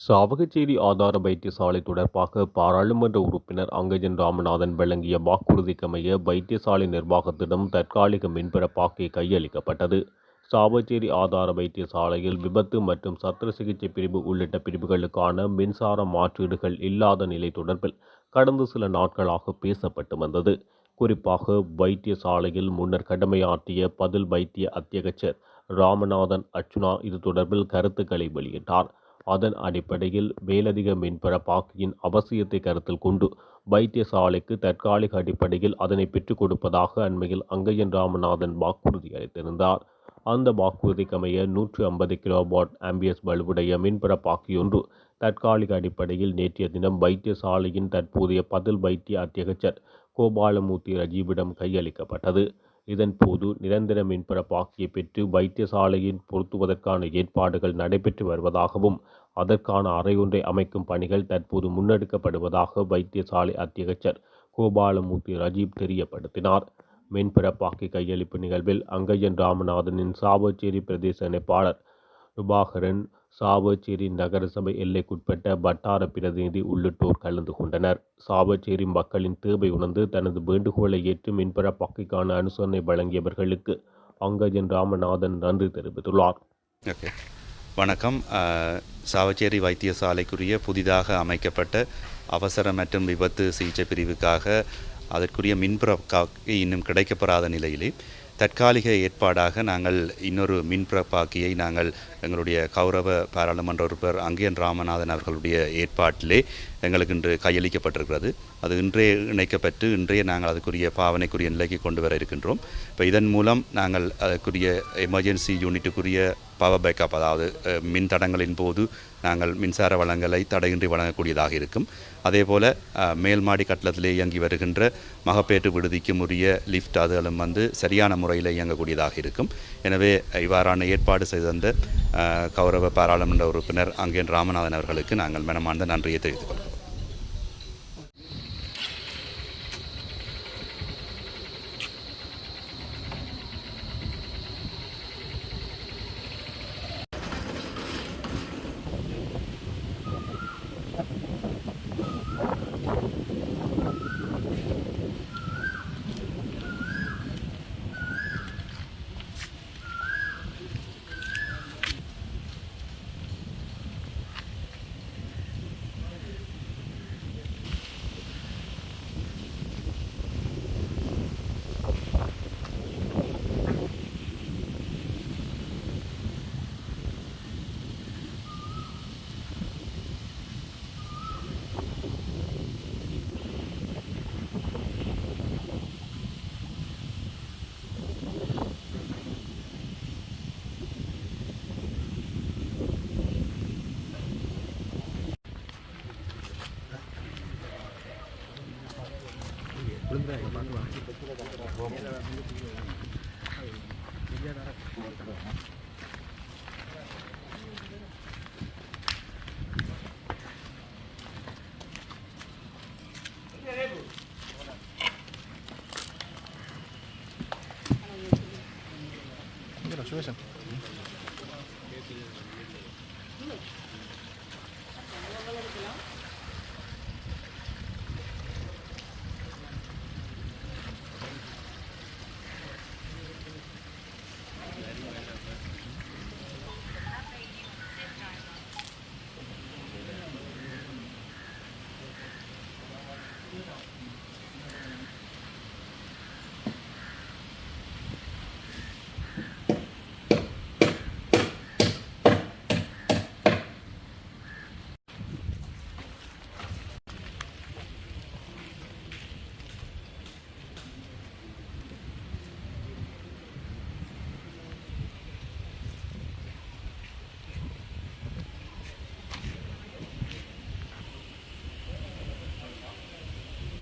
சாவகச்சேரி ஆதார வைத்தியசாலை தொடர்பாக பாராளுமன்ற உறுப்பினர் அங்கஜன் ராமநாதன் வழங்கிய வாக்குறுதிக்கமைய வைத்தியசாலை நிர்வாகத்திடம் தற்காலிக மின்பரப்பாக்கி கையளிக்கப்பட்டது. சாவச்சேரி ஆதார வைத்தியசாலையில் விபத்து மற்றும் சத்திர சிகிச்சை பிரிவு உள்ளிட்ட பிரிவுகளுக்கான மின்சார மாற்றீடுகள் இல்லாத நிலை தொடர்பில் கடந்த சில நாட்களாக பேசப்பட்டு வந்தது. குறிப்பாக வைத்தியசாலையில் முன்னர் கடமையாற்றிய பதில் வைத்திய அத்தியகச்சர் ராமநாதன் அர்ச்சுனா இது தொடர்பில் கருத்துக்களை வெளியிட்டார். அதன் அடிப்படையில் மேலதிக மின்பரப்பாக்கியின் அவசியத்தை கருத்தில் கொண்டு வைத்தியசாலைக்கு தற்காலிக அடிப்படையில் அதனை பெற்றுக் கொடுப்பதாக அண்மையில் அங்கையன் ராமநாதன் வாக்குறுதி அளித்திருந்தார். அந்த வாக்குறுதிக்கமைய நூற்று ஐம்பது கிலோவாட் ஆம்பியஸ் வலுவுடைய மின்பரப்பாக்கியொன்று தற்காலிக அடிப்படையில் நேற்றைய தினம் வைத்தியசாலையின் தற்போதைய பதில் வைத்திய அத்தியகச்சர் கோபாலமூர்த்தி ரஜீவிடம் கையளிக்கப்பட்டது. இதன் போது நிரந்தர மின்பரப்பாக்கியை பெற்று வைத்தியசாலையின் பொருத்துவதற்கான ஏற்பாடுகள் நடைபெற்று வருவதாகவும் அதற்கான அறையொன்றை அமைக்கும் பணிகள் தற்போது முன்னெடுக்கப்படுவதாக வைத்தியசாலை அத்தியகச்சர் கோபாலமூர்த்தி ரஜீப் தெரியப்படுத்தினார். மின்பரப்பாக்கி கையளிப்பு நிகழ்வில் அங்கையன் ராமநாதனின் சாவச்சேரி பிரதேச இணைப்பாளர் ருபாகரன் சாவச்சேரி நகரசபை எல்லைக்குட்பட்ட வட்டார பிரதிநிதி உள்ளிட்டோர் கலந்து கொண்டனர். சாவச்சேரி மக்களின் தேவை உணர்ந்து தனது வேண்டுகோளை ஏற்று மின்பரப்பாக்கிக்கான அனுசரணை வழங்கியவர்களுக்கு அங்கஜன் ராமநாதன் நன்றி தெரிவித்துள்ளார். ஓகே. வணக்கம். சாவச்சேரி வைத்தியசாலைக்குரிய புதிதாக அமைக்கப்பட்ட அவசர மற்றும் விபத்து சிகிச்சை பிரிவுக்காக அதற்குரிய மின்புற காக்கை இன்னும் கிடைக்கப்பெறாத நிலையிலே தற்காலிக ஏற்பாடாக நாங்கள் இன்னொரு மின்புறப்பாக்கியை நாங்கள் எங்களுடைய கௌரவ பாராளுமன்ற உறுப்பினர் அங்கேயன் ராமநாதன் அவர்களுடைய ஏற்பாட்டிலே எங்களுக்கு இன்று கையளிக்கப்பட்டிருக்கிறது. அது இன்றே இணைக்கப்பட்டு இன்றைய நாங்கள் அதுக்குரிய பாவனைக்குரிய நிலைக்கு கொண்டு வர இருக்கின்றோம். இப்போ இதன் மூலம் நாங்கள் அதற்குரிய எமர்ஜென்சி யூனிட்டுக்குரிய பவர் பேக்கப் அதாவது மின் தடங்களின் போது நாங்கள் மின்சார வளங்களை தடையின்றி வழங்கக்கூடியதாக இருக்கும். அதே போல் மேல்மாடி கட்டளத்திலே இயங்கி வருகின்ற மகப்பேற்று விடுதிக்கும் உரிய லிஃப்ட் அதுகளும் வந்து சரியான முறையில் இயங்கக்கூடியதாக இருக்கும். எனவே இவ்வாறான ஏற்பாடு செய்த கௌரவ பாராளுமன்ற உறுப்பினர் அங்கேன் ராமநாதன் அவர்களுக்கு நாங்கள் மனமார்ந்த நன்றியை தெரிவித்துக் கொள்கிறோம். Mira, sube eso.